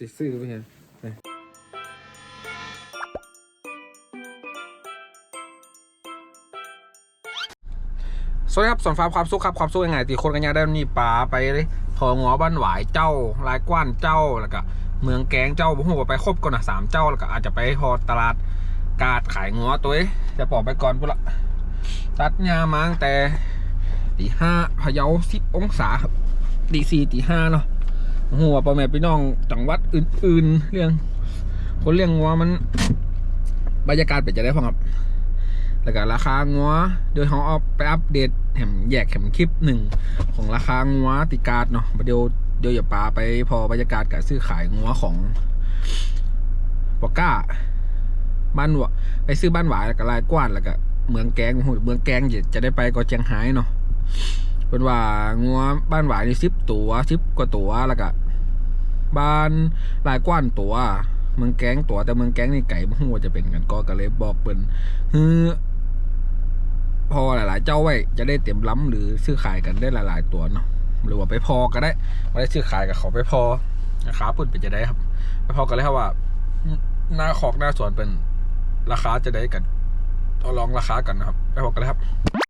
จะซื้อไปเห็นสวัสดีครับสวนฟาความสุขครับความสุขยังไงตีคนกันยาได้นี่ปลาไปเลยพองอบ้านหวายเจ้าลายกว้านเจ้าแล้วก็เมืองแกงเจ้าผมหัวาไปครบก่อนนะสามเจ้าแล้วก็อาจจะไปพอตลาดกาดขายงัวตัวจะปอกไปก่อนพุ่นละตัดยามางแต่ตีห้าพะเยาสิบองศาครับตีสี่ตีห้าเนาะ หัวพ่อแม่พี่น้องจังหวัดอื่น ๆ เรื่อง คนเลี้ยงงัวมันบรรยากาศเป็นจะได้ฟังครับแล้วก็ราคางัวเดี๋ยเขาเอาไปอัปเดตแหมแยกแหมคลิปหนึ่งของราคางัวติการเนาะเดี๋ยวเดี๋ยวอย่าปาไปพอบรรยากาศการซื้อขายงัวของปอก้าบ้านหวะไปซื้อบ้านหวายแล้วก็ลายกว้านแล้วก็เมืองแกงโอ้โหเมืองแกงจะได้ไปก็เจียงไฮ้เนาะ เป็นว่างัวบ้านหวายนี่สิบตัวสิบกว่าตัวแล้วก็บ้านลายกว้านตัวเมืองแกงตัวแต่เมืองแกงนี่ไก่บ่ฮู้ว่าจะเป็นกันก็ก็เลยบอกเปิ้นฮือพอหลาย ๆ เจ้าไว้จะได้เตรียมล้ำหรือซื้อขายกันได้หลาย ๆ ตัวเนาะหรือว่าไปพอก็ได้ไม่ได้ซื้อขายกับเขาไปพอราคาเปิ้นเป็นจะได้ครับ ไปพอกันเลยครับว่าหน้าคอกหน้าสวนเป็นราคาจะได้กันเอาลองราคากันนะครับ ไปพบกันเลยครับ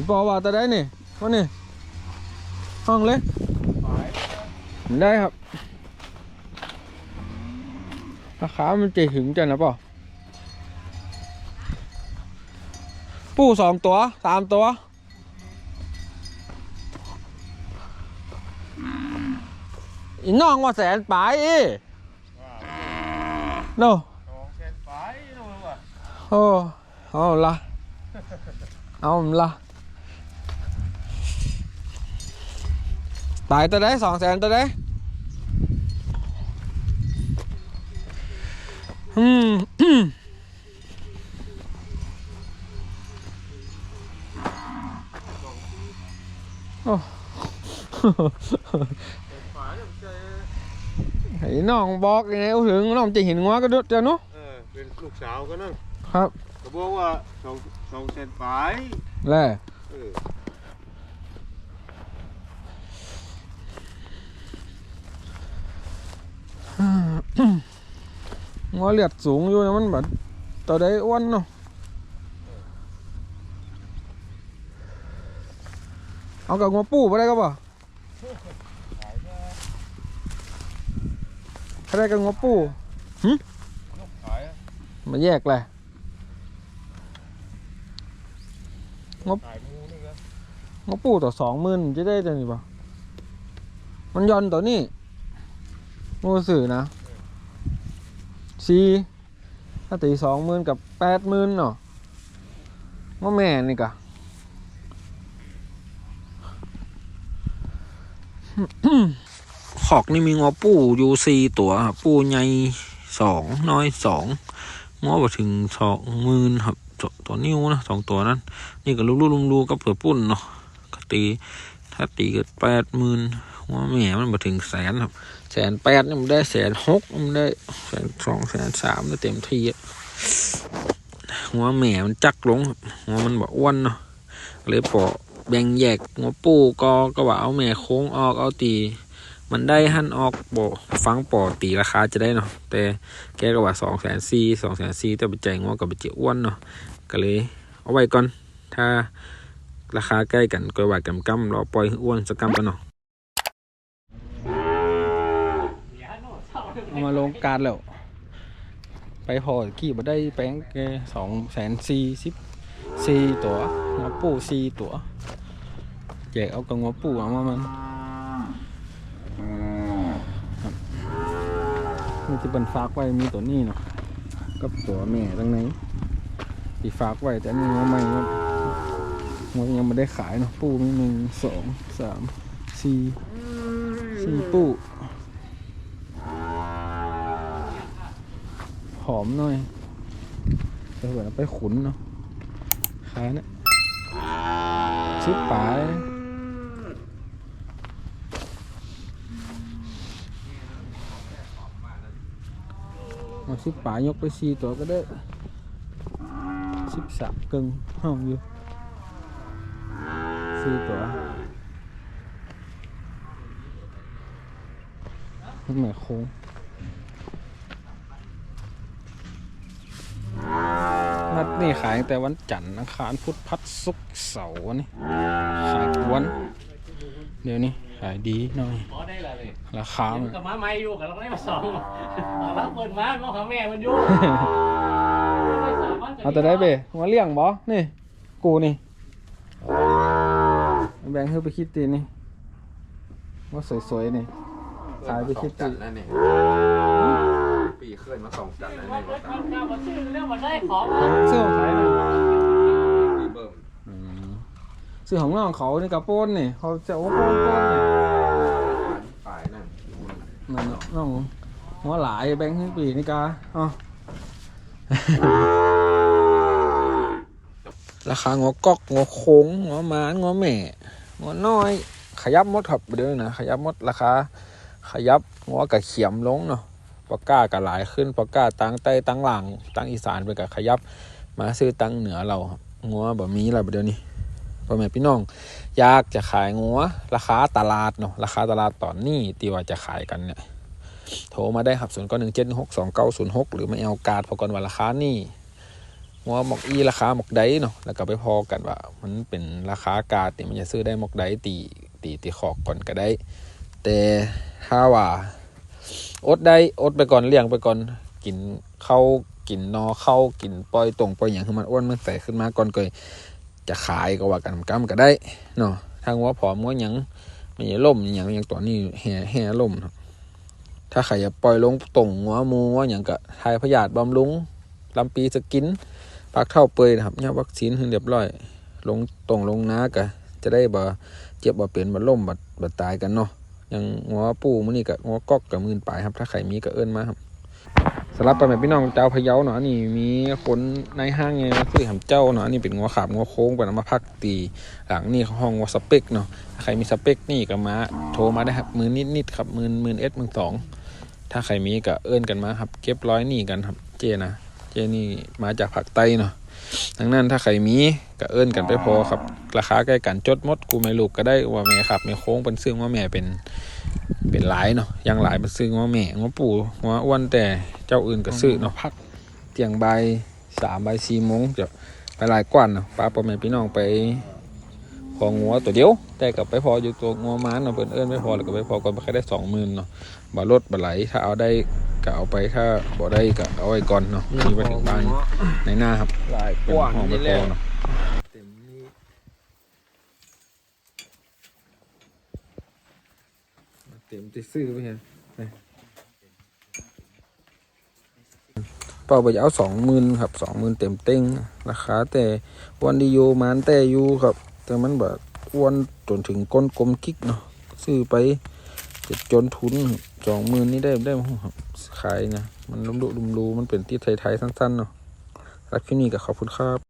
พี่ปอว่าจะได้นี่ว่านี่ห้องเลยมันได้ครับ ราคา มันจะถึงจังนะป่อปูสองตัวสามตัวอีน้องว่าแสนปลายอีโน่สองแสนไปนู่นว่ะโอ้เอาละเอาละ ตายตัวได้สองแสนตัวได้อืมโอ้ฝาเนี่ยใจไอ้น้องบอกยังไงเอาถึงน้องจะเห็นงัวก็ดุเจ้านุเออเป็นลูกสาวก็นั่งครับก็บอกว่าสองสองแสนไปแล่เออ งัวเลือดสูงอยู่นะมันแบบตัวใดอ้วนเนาะเอากับงัวปูไปได้ก็บ่ถ้าได้กับงัวปูขายอะมาแยกเลยงบูตัวปูต่อสองหมื่นจะได้จังนี่บ่มันย่อนตัวนี้มูสื่อนะ สี่ถ้าตีสองหมื่นกับแปดหมื่นเนาะว่าแม่นี่กะขอกนี่มีงอปูอยู่สี่ตัวครับปูใหญ่สองน้อยสองงอไปถึงสองหมื่นครับตัวตัวนิ้วนะสองตัวนั้น นี่ก็ลูกๆลุมๆกับเผือปุ่นเนาะก็ตี ถ้าตีก็แปดหมื่นหัวแม่มันมาถึงแสนครับแสนแปดนี่มันได้แสนหกมันได้แสนสองแสนสามได้เต็มที่อะหัวแม่มันจักลงหัวมันบอกอ้วนเนาะเลยปอแบ่งแยกหัวปูก็ก็ว่าเอาแม่โค้งออกเอาตี มันได้หั่นออกบ่ฟังปอตีราคาจะได้เนาะแต่แกก็ว่าสองแสนสี่สองแสนสี่แต่ไปจ่ายงัวกับไปเจีอ้วนเนาะก็เลย เอาไว้ก่อนถ้า ราคาใกล้กันก็ว่ากันกำเราปล่อยอ้วนสักกำกันเนาะเอามาลงการแล้ว ไปพอกี่บ่ได้แป้งแกสองแสนสี่สิบสี่ตัวงอปูสี่ตัวแจกเอากับงอปูเอามามันนี่ที่บันฝากไว้มีตัวนี้เนาะกับตัวแม่ตั้งไหนตีฝากไว้แต่นี่งอใหม่ครับ งอยังไม่ได้ขายเนาะปูมีหนึ่งสองสามสี่สี่ปูหอมหน่อยไปเหมือนเอาไปขุนเนาะขายเนี่ยซื้อปลาเลยมาซื้อปายกไปสี่ตัวก็ได้สิบสามกึ่งห้องอยู่ สี่ตัวแม่โค้งนัดนี่ขายตั้งแต่วันจันทร์อังคารพุธพัดศุกร์เสาร์นี่ขายทุกวันเดี๋ยวนี้ขายดีหน่อย อ๋อได้แล้วเลยราคามันกับมาไม่อยู่กับเราได้มาสองเราเปิดมาน้องหาแม่มันอยู่เอาแต่ได้เบ้มาเลี้ยงบ่นี่ กูนี่ แบ่งให้ไปคิดตีนี่ว่าสวยๆนี่ขายไปคิดจัตีดแล้วนี่ปีเคยมาสองจัดแล้วว่านี่เปิดมันกล้ามาซื้อเรื่องมันได้ของเสื้อของใครนะปีเบิ่มอืมเสื้อของน้องเขานี่กระโปรงนี่เขาจะโอ้โปนโปนนี่ฝ่ายนั่นนั่นน่ะน้องหัวหลายแบ่งให้ปีนี่กาอ๋อ ราคางอกอกงอโค้งงอหมานงอแม่งอน้อย ขยับหมดครับเดี๋ยวนะขยับหมดราคาขยับงอกระเขียมลงเนาะปากก้าก็หลายขึ้นปากก้าตั้งใต้ตั้งหลังตั้งอีสานไปกับขยับ มาซื้อตั้งเหนือเรางัวแบบมีอะไรเดี๋ยวนี้พ่อแม่พี่น้องอยากจะขายงัวราคาตลาดเนาะราคาตลาดตอนนี้ตีว่าจะขายกันเนี่ยโทรมาได้ครับศูนย์ก้หนึ่งเจ็ดหกสองเก้าศูนย์หกหรือไม่เอาการดพอกันว่าราคานี่ งัวหมอกอีราคาหมอกไดเนาะแล้วก็ไปพอกันว่า มันเป็นราคาการดเนี่ยมันจะซื้อได้หมอกไดตีตีตีขอกก่อนก็ได้ แต่ถ้าว่าอดได้อดไปก่อนเลี้ยงไปก่อนกินเข้ากินนอเข้ากินปล่อยตรงปล่อยอย่างคือมันอ้วนมันใส่ขึ้นมาก่อนก็จะขายก็ว่ากันกำก็ได้เนาะทางว่าผอมว่ายังมันอย่าล่มอย่างอย่างตัวนี้แห่แห่ล่มถ้าใครอยากปล่อยลงตรงหัวมูว่าอย่างก็ทายพยาธิบำรุงลำปีสกิน ปักเท่าเปยนะครับเนี่ยวัคซีนให้เรียบร้อย ลงตรงลงนากะจะได้บ่เจ็บบ่เป็นบ่ล่มบ่บ่ตายกันเนาะย่างงัวปูมื้อนี้ก็งัวกอกกับมื่นปลายครับ ถ้าใครมีก็เอิ้นมาครับสำหรับไปแม่พี่น้องเจ้าพะเยาเนาะนี่มีคนในห้างไงมาซื้อหำเจ้าเนาะนี่เป็นงัวขาบงัวโค้งไปนำมาพักตีหลังนี่ห้องงัวสเปกเนาะถ้าใครมีสเปกนี่ก็มาโทรมาได้ครับมือนิดนิดๆครับมือมือเอสมือสองถ้าใครมีก็เอิ้นกันมาครับ เก็บร้อยนี่กันครับเจนะ เจนี่มาจากผักไตเนาะดังนั้นถ้าใครมีก็เอิ้นกันไปพอครับ ราคาใกล้กันจดหมดกูไม่ลูกก็ได้ว่าแม่ครับแม่โค้งเป็นซึ่งว่าแม่เป็นเป็นหลายเนาะยังหลายเป็นซื้อว่าแม่ว่าปู่ว่าอ้วนแต่เจ้าอื่นก็ซื้อเนาะพักเที่ยงใบายสามใบายสี่โมงจะไปหลายกว่าเนาะป้าพ่อแม่พี่น้องไปพองัวตัวเดียว แต่กับไปพออยู่ตัวงัวม้านเนาะเพิ่นเอิ้นไม่พอแล้วก็ไปพอก่อนไปแค่ได้สองหมื่นเนาะบ่ลดบ่ไหลถ้าเอาได้ ก็เอาไปถ้าบ่ได้ก็เอาไว้ก่อนเนาะมีไปถึงบ้านในหน้าครับหลายเป็นห้องไปพอเนาะเต็มนี่เต็มที่ซื้อไปเห็นเป่าไปจะเอาสองหมื่นครับสองหมื่นเต็มเต้งราคาแต่วันดีโยมันแต่อยูครับ แต่มันแบบอ้วนจนถึงก้นกลมกิ๊กเนาะซื้อไปจะจนทุน สองหมื่นนี่ได้ได้มั้งครับขายนะ มันลุ่มดุลุมรูมันเป็นที่ไทยๆสั้นๆเนาะรักที่นี่กับขอบคุณครับ